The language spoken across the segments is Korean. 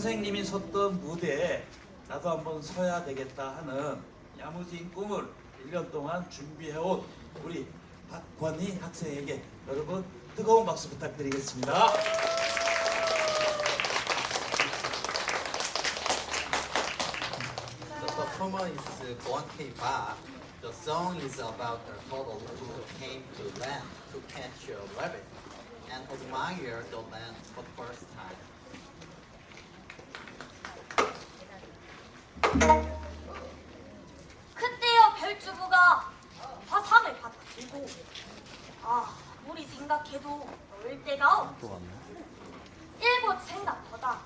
선생님이 섰던 무대에 나도 한번 서야 되겠다 하는 야무진 꿈을 1년 동안 준비해온 우리 박관희 학생에게 여러분 뜨거운 박수 부탁드리겠습니다. The performer is K Ba. The song is about a turtle who came to land to catch a rabbit and admire the land for the first time. 그때여 별주부가 화상을 받아들고 아 우리 생각해도 넣을 데가 없고 일본 생각보다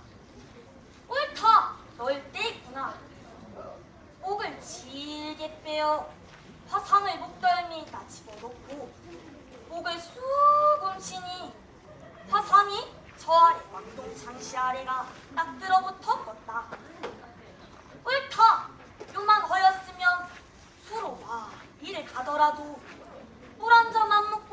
옳다. 데 있구나. 목을 질게 빼어 화상을 목덜미에다 집어넣고 목을 쑥 움치니 화상이 저 아래 왕동장시 아래가 딱 들어붙어 껐다. 옳다. 요만 허였으면 수로 와 일을 가더라도 물 한잔안먹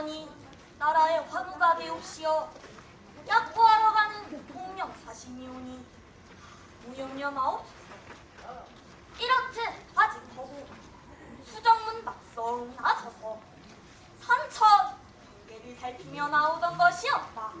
그러니 나라의 화무가 되옵시어 약보하러 가는 공명 사심이오니. 무용념 아옵 이렇듯 아직 더고 수정문 막성 나서서 산천 관계를 살피며 나오던 것이었다.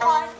拜